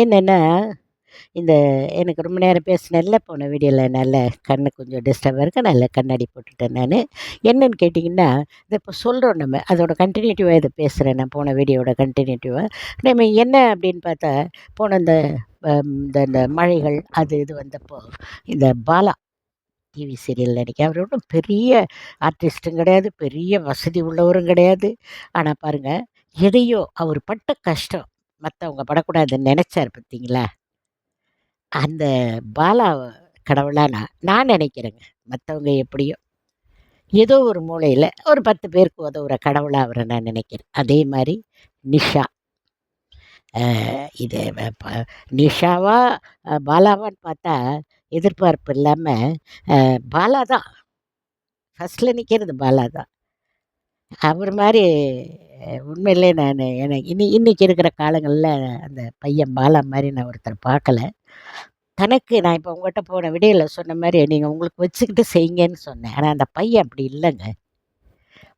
என்னென்னா, இந்த எனக்கு ரொம்ப நேரம் பேசினேன்ல போன வீடியோவில் நல்ல கண்ணு கொஞ்சம் டிஸ்டர்பாக இருக்கு. நல்ல கண்ணாடி போட்டுட்டேன் நான் என்னன்னு கேட்டிங்கன்னா, இதை இப்போ சொல்கிறோம் நம்ம. அதோட கண்டினியூட்டிவாக இதை பேசுகிறேன் நான் போன வீடியோவோட கண்டினியூட்டிவாக நம்ம என்ன அப்படின்னு பார்த்தா, போன இந்த இந்த இந்த மழைகள் அது இது வந்தப்போ, இந்த பாலா டிவி சீரியல் நினைக்கிறேன் அவர் ஒன்றும் பெரிய ஆர்டிஸ்ட்டும் கிடையாது, பெரிய வசதி உள்ளவரும் கிடையாது. ஆனால் பாருங்கள் எதையோ அவர் பட்ட கஷ்டம் மற்றவங்க படக்கூடாதுன்னு நினச்சார் பார்த்தீங்களா? அந்த பாலா கடவுளாக நான் நான் நினைக்கிறேங்க மற்றவங்க எப்படியோ. ஏதோ ஒரு மூலையில் ஒரு 10 பேருக்கு உதவுற கடவுளாக அவரை நான் நினைக்கிறேன் அதே மாதிரி நிஷா. இது நிஷாவா, பாலாவான்னு பார்த்தா, எதிர்பார்ப்பு இல்லாமல் பாலா தான். ஃபஸ்ட்டில் நிற்கிறது பாலா தான். அவர் மாதிரி உண்மையிலே நான் எனக்கு இன்னி இன்றைக்கி இருக்கிற காலங்களில் அந்த பையன் பாலா மாதிரி நான் ஒருத்தர் பார்க்கல. தனக்கு நான் இப்போ உங்கள்கிட்ட போன விடையில் சொன்ன மாதிரி நீங்கள் உங்களுக்கு வச்சுக்கிட்டு செய்யுங்கன்னு சொன்னேன். ஆனால் அந்த பையன் அப்படி இல்லைங்க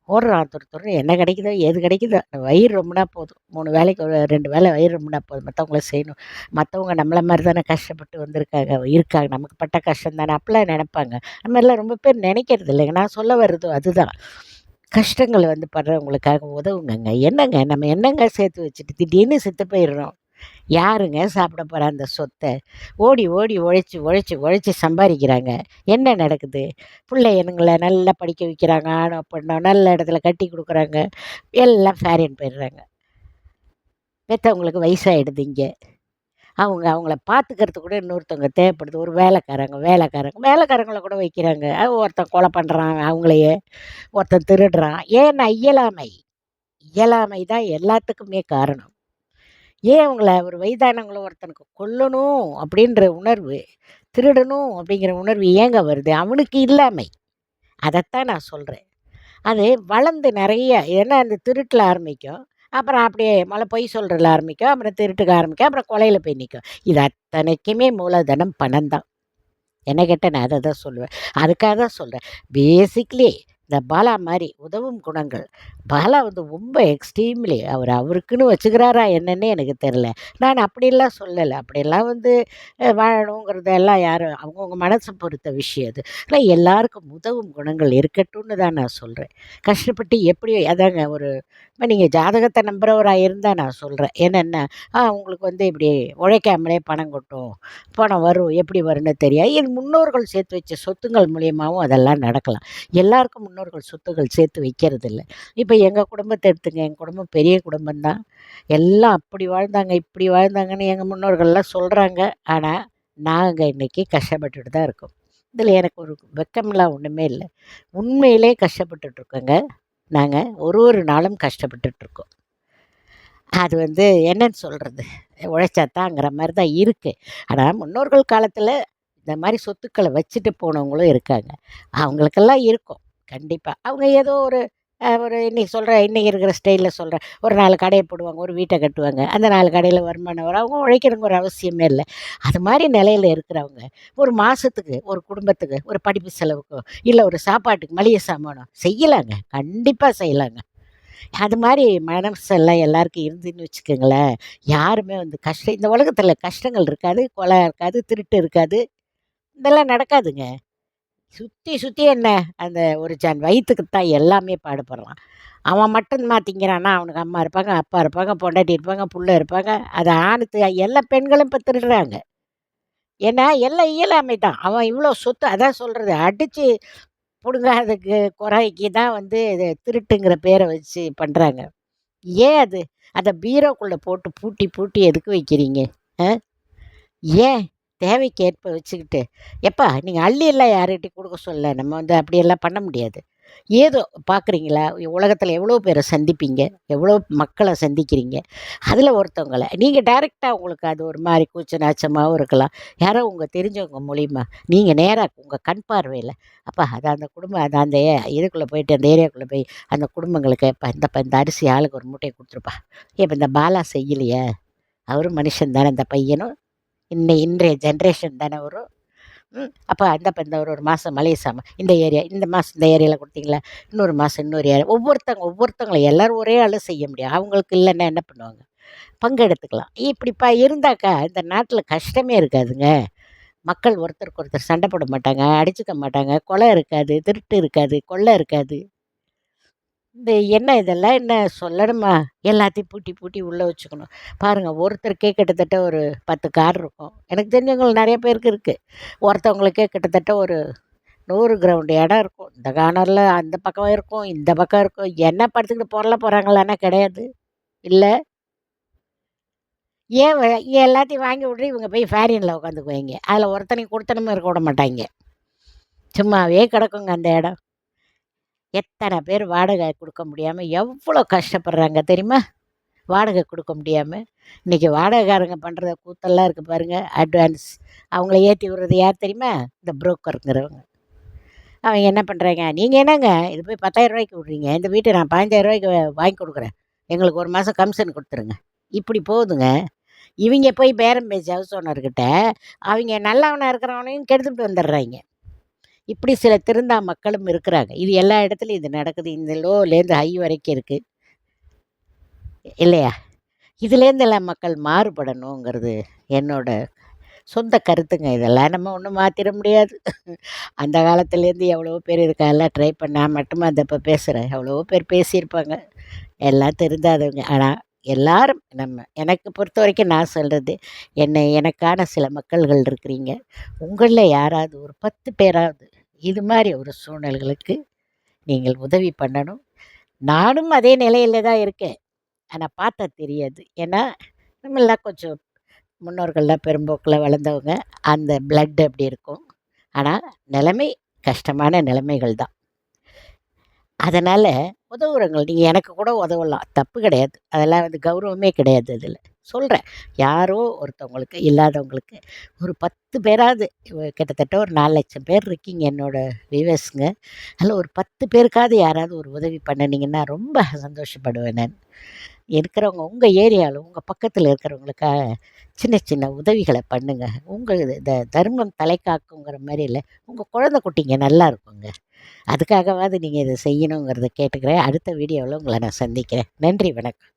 ஓடுறான் துரு என்ன கிடைக்குதோ, எது கிடைக்குதோ, வயிறு ரொம்பனா போதும். மூணு வேளைக்கு ஒரு ரெண்டு வேளை வயிறு ரொம்பனா போதும். மற்றவங்கள செய்யணும். மற்றவங்க நம்மள மாதிரி தானே கஷ்டப்பட்டு வந்திருக்காங்க, இருக்காங்க. நமக்கு பட்ட கஷ்டம் தானே அப்படிலாம் நினைப்பாங்க அந்த மாதிரிலாம் ரொம்ப பேர் நினைக்கிறது இல்லைங்க. நான் சொல்ல வர்றது அதுதான். கஷ்டங்கள் வந்து படுறவங்களுக்காக உதவுங்கங்க. என்னங்க நம்ம என்னங்க சேர்த்து வச்சுட்டு திடீர்னு செத்து போயிடுறோம். யாருங்க சாப்பிட போகிற அந்த சொத்தை ஓடி ஓடி உழைச்சி உழைச்சி உழைச்சி சம்பாதிக்கிறாங்க என்ன நடக்குது? பிள்ளைங்களை நல்லா படிக்க வைக்கிறாங்க. ஆணோ, பெண்ணோ நல்ல இடத்துல கட்டி கொடுக்குறாங்க எல்லாம் ஃபேரின் போயிடுறாங்க. பெற்றவங்களுக்கு வயசாயிடுது இங்கே அவங்க அவங்கள பார்த்துக்கிறது கூட இன்னொருத்தவங்க தேவைப்படுது. ஒரு வேலைக்காரங்க வேலைக்காரங்க வேலைக்காரங்கள கூட வைக்கிறாங்க. ஒருத்தன் கொலை பண்ணுறாங்க அவங்களையே. ஒருத்தன் திருடுறான். ஏன்னா இயலாமை. இயலாமை தான் எல்லாத்துக்குமே காரணம். ஏன் அவங்கள ஒரு வயதானவங்கள ஒருத்தனுக்கு கொல்லணும் அப்படின்ற உணர்வு, திருடணும் அப்படிங்கிற உணர்வு ஏங்க வருது? அவனுக்கு இல்லாமை. அதைத்தான் நான் சொல்கிறேன் அது வளர்ந்து நிறைய ஏன்னா அந்த திருட்டில் ஆரம்பிக்கும். அப்புறம் அப்படியே மழை பொய் சொல்றதுல ஆரம்பிக்கும். அப்புறம் திருட்டுக்க ஆரம்பிக்கும். அப்புறம் கொலையில் போய் நிற்கும் இது அத்தனைக்குமே மூலதனம் பணம் தான். என்ன கேட்டால் நான் அதை தான் சொல்லுவேன். அதுக்காக தான் சொல்கிறேன் பேசிக்லி இந்த பாலா மாதிரி உதவும் குணங்கள். பாலா வந்து ரொம்ப எக்ஸ்ட்ரீம்லி அவர் அவருக்குன்னு வச்சுக்கிறாரா என்னன்னே எனக்கு தெரில நான் அப்படிலாம் சொல்லலை அப்படியெல்லாம் வந்து அ வாழணுங்கிறதெல்லாம் யாரும் அவங்கவுங்க மனசை பொறுத்த விஷயம் அது. ஆனால் எல்லாருக்கும் உதவும் குணங்கள் இருக்கட்டும்னு தான் நான் சொல்கிறேன் கஷ்டப்பட்டு எப்படியோ அதாங்க ஒரு இப்போ நீங்கள் ஜாதகத்தை நம்புறவரா இருந்தால் நான் சொல்கிறேன் என்னென்ன ஆ உங்களுக்கு வந்து இப்படி உழைக்காமலே பணம் கொட்டும். பணம் வரும். எப்படி வரும்னு தெரியாது. இது முன்னோர்கள் சேர்த்து வச்ச சொத்துங்கள் மூலியமாகவும் அதெல்லாம் நடக்கலாம். எல்லாருக்கும் முன்னோர்கள் சொத்துகள் சேர்த்து வைக்கிறது இல்லை இப்போ எங்கள் குடும்பத்தை எடுத்துங்க. எங்கள் குடும்பம் பெரிய குடும்பம் தான். எல்லாம் அப்படி வாழ்ந்தாங்க, இப்படி வாழ்ந்தாங்கன்னு எங்கள் முன்னோர்கள்லாம் சொல்கிறாங்க ஆனால் நாங்கள் இன்னைக்கு கஷ்டப்பட்டுட்டு தான் இருக்கோம். இதில் எனக்கு ஒரு வெக்கமெல்லாம் ஒன்றுமே இல்லை உண்மையிலே கஷ்டப்பட்டுட்ருக்கோங்க நாங்கள் ஒரு ஒரு நாளும் கஷ்டப்பட்டுட்ருக்கோம் அது வந்து என்னன்னு சொல்கிறது உழைச்சாத்தாங்கிற மாதிரி தான் இருக்குது ஆனால் முன்னோர்கள் காலத்தில் இந்த மாதிரி சொத்துக்களை வச்சுட்டு போனவங்களும் இருக்காங்க. அவங்களுக்கெல்லாம் இருக்கும். கண்டிப்பாக அவங்க ஏதோ ஒரு ஒரு இன்றைக்கி சொல்கிற இன்றைக்கி இருக்கிற ஸ்டைலில் சொல்கிறேன் ஒரு நாலு கடையை போடுவாங்க. ஒரு வீட்டை கட்டுவாங்க. அந்த நாலு கடையில் வருமானம் வரும். அவங்க உழைக்கணுங்கிற ஒரு அவசியமே இல்லை அது மாதிரி நிலையில் இருக்கிறவங்க, ஒரு மாதத்துக்கு ஒரு குடும்பத்துக்கு ஒரு படிப்பு செலவுக்கோ, இல்லை ஒரு சாப்பாட்டுக்கு மளிகை சாமானோ செய்யலாங்க. கண்டிப்பாக செய்யலாங்க. அது மாதிரி மனசெல்லாம் எல்லாருக்கும் இருந்துன்னு வச்சுக்கோங்களேன் யாருமே வந்து கஷ்டம் இந்த உலகத்தில் கஷ்டங்கள் இருக்காது, கொலை இருக்காது, திருட்டு இருக்காது. இதெல்லாம் நடக்காதுங்க. சுற்றி சுற்றி என்ன? அந்த ஒரு சன் வயிற்றுக்கு தான் எல்லாமே பாடுபடுறான். அவன் மட்டும் தான் திங்கிறான்னா, அவனுக்கு அம்மா இருப்பாங்க, அப்பா இருப்பாங்க, பொண்டாட்டி இருப்பாங்க, புள்ள இருப்பாங்க. அது ஆணுத்து எல்லா பெண்களும் இப்போ திருடுறாங்க. ஏன்னா எல்லாம் இயலாமை தான். அவன் இவ்வளோ சொத்து அதான் சொல்கிறது அடித்து பிடுங்காததுக்கு குறைக்கு தான் வந்து இது திருட்டுங்கிற பேரை வச்சு பண்ணுறாங்க ஏன் அது? அதை பீரோக்குள்ளே போட்டு பூட்டி பூட்டி எதுக்கு வைக்கிறீங்க? ஏன்? தேவைக்கேற்ப வச்சுக்கிட்டு, எப்பா நீங்கள் அள்ளியெல்லாம் யாருக்கிட்டையும் கொடுக்க சொல்ல நம்ம வந்து அப்படியெல்லாம் பண்ண முடியாது. ஏதோ பார்க்குறீங்களா? உலகத்தில் எவ்வளோ பேரை சந்திப்பீங்க. எவ்வளோ மக்களை சந்திக்கிறீங்க. அதில் ஒருத்தவங்கள நீங்கள் டைரெக்டாக உங்களுக்கு அது ஒரு மாதிரி கூச்ச நாச்சமாகவும் இருக்கலாம். யாரோ உங்கள் தெரிஞ்சவங்க மூலியமா, நீங்கள் நேராக உங்கள் கண் பார்வையில, அப்பா அது அந்த குடும்பம் அது அந்த ஏ போயிட்டு அந்த ஏரியாக்குள்ளே போய் அந்த குடும்பங்களுக்கு இப்போ இந்தாப்பா இந்த அரிசி ஆளுக்கு ஒரு மூட்டையை கொடுத்துருப்பா இப்போ இந்த பாலா செய்யலையே அவரும் மனுஷன் தானே அந்த பையனும். இன்னை இன்றைய ஜென்ரேஷன் தானே வரும் அப்போ அந்த இப்போ இந்த ஒரு ஒரு மாதம் மளிகை சாமான் இந்த ஏரியா இந்த மாதம் இந்த ஏரியாவில் கொடுத்தீங்களா? இன்னொரு மாதம் இன்னொரு ஏரியா ஒவ்வொருத்தவங்க ஒவ்வொருத்தவங்களை எல்லோரும் ஒரே ஆள் செய்ய முடியாது. அவங்களுக்கு இல்லைன்னா என்ன பண்ணுவாங்க? பங்கெடுத்துக்கலாம் இப்படிப்பா இருந்தாக்கா இந்த நாட்டில் கஷ்டமே இருக்காதுங்க. மக்கள் ஒருத்தருக்கு ஒருத்தர் சண்டை போட மாட்டாங்க அடிச்சுக்க மாட்டாங்க கொலை இருக்காது திருட்டு இருக்காது கொள்ளை இருக்காது. இந்த என்ன இதெல்லாம் என்ன சொல்லணுமா? எல்லாத்தையும் பூட்டி பூட்டி உள்ளே வச்சுக்கணும். பாருங்கள் ஒருத்தருக்கே கிட்டத்தட்ட ஒரு பத்து கார் இருக்கும். எனக்கு தெரிஞ்சவங்க நிறைய பேருக்கு இருக்குது ஒருத்தவங்களுக்கே கிட்டத்தட்ட ஒரு நூறு கிரவுண்டு இடம் இருக்கும். இந்த கார்னரில் அந்த பக்கம் இருக்கும் இந்த பக்கம் இருக்கும். என்ன படுத்துக்கிட்டு பொருளை போகிறாங்களான்னா கிடையாது. இல்லை. ஏன் எல்லாத்தையும் வாங்கி விட்ரு இவங்க போய் ஃபேரியனில் உட்காந்துக்குவாங்க அதில் ஒருத்தனையும் கொடுத்தனமும் இருக்க விட மாட்டாங்க சும்மாவே கிடக்குங்க அந்த இடம். எத்தனை பேர் வாடகை கொடுக்க முடியாமல் எவ்வளோ கஷ்டப்படுறாங்க தெரியுமா? வாடகை கொடுக்க முடியாமல் இன்றைக்கி வாடகைக்காரங்க பண்ணுற கூத்தெல்லாம் இருக்குது பாருங்கள் அட்வான்ஸ் அவங்கள ஏற்றி விடுறது யார் தெரியுமா? இந்த புரோக்கருங்கிறவங்க அவங்க என்ன பண்ணுறாங்க நீங்கள் என்னங்க? இது போய் பத்தாயிரம் ரூபாய்க்கு விட்றீங்க. இந்த வீட்டை நான் பதினஞ்சாயிரம் ரூபாய்க்கு வாங்கி கொடுக்குறேன். எங்களுக்கு ஒரு மாதம் கமிஷன் கொடுத்துருங்க. இப்படி போகுதுங்க இவங்க போய் பேரம் பேசி ஹவுஸ் ஓனர்கிட்ட அவங்க நல்லவனாக இருக்கிறவனையும் கெடுத்துட்டு வந்துடுறாங்க. இப்படி சில திருந்தா மக்களும் இருக்கிறாங்க. இது எல்லா இடத்துலையும் இது நடக்குது. இந்த லோலேருந்து ஹை வரைக்கும் இருக்குது இல்லையா? இதுலேருந்து எல்லாம் மக்கள் மாறுபடணுங்கிறது என்னோட சொந்த கருத்துங்க. இதெல்லாம் நம்ம ஒன்றும் மாற்றிட முடியாது. அந்த காலத்துலேருந்து எவ்வளவோ பேர் இதுக்கெல்லாம் ட்ரை பண்ணால் நான் மட்டுமா அந்த இப்போ பேசுகிறேன் எவ்வளவோ பேர் பேசியிருப்பாங்க. எல்லாம் தெரிந்தாதவங்க. ஆனால் எல்லாரும் நம்ம எனக்கு பொறுத்த வரைக்கும் நான் சொல்கிறது என்னை எனக்கான சில மக்கள்கள் இருக்கிறீங்க. உங்களில் யாராவது ஒரு பத்து பேராவது இது மாதிரி ஒரு சூழ்நிலைகளுக்கு நீங்கள் உதவி பண்ணணும். நானும் அதே நிலையில் தான் இருக்கேன். ஆனால் பார்த்தா தெரியாது. ஏன்னா நம்மளாம் கொஞ்சம் முன்னோர்கள்லாம் பெரும்போக்கில் வளர்ந்தவங்க. அந்த பிளட் அப்படி இருக்கும்? ஆனால் நிலைமை கஷ்டமான நிலைமைகள் தான். அதனால் உதவுறவங்க நீங்கள் எனக்கு கூட உதவலாம். தப்பு கிடையாது. அதெல்லாம் வந்து கௌரவமே கிடையாது இதில் சொல்கிறேன் யாரோ ஒருத்தவங்களுக்கு இல்லாதவங்களுக்கு ஒரு பத்து பேராவது கிட்டத்தட்ட ஒரு நாலு லட்சம் பேர் இருக்கீங்க என்னோட வியூவர்ஸுங்க. அதில் ஒரு பத்து பேருக்காவது யாராவது ஒரு உதவி பண்ணினீங்கன்னா ரொம்ப சந்தோஷப்படுவேன் நான். இருக்கிறவங்க உங்கள் ஏரியாவில் உங்கள் பக்கத்தில் இருக்கிறவங்களுக்காக சின்ன சின்ன உதவிகளை பண்ணுங்கள் உங்கள் இந்த தர்மம் தலை காக்குங்கிற மாதிரி இல்லை. உங்கள் குழந்தை குட்டிங்க நல்லா இருக்குங்க. அதுக்காகவாவது நீங்கள் இதை செய்யணுங்கிறத கேட்டுக்கிறேன். அடுத்த வீடியோவில் உங்களை நான் சந்திக்கிறேன். நன்றி வணக்கம்.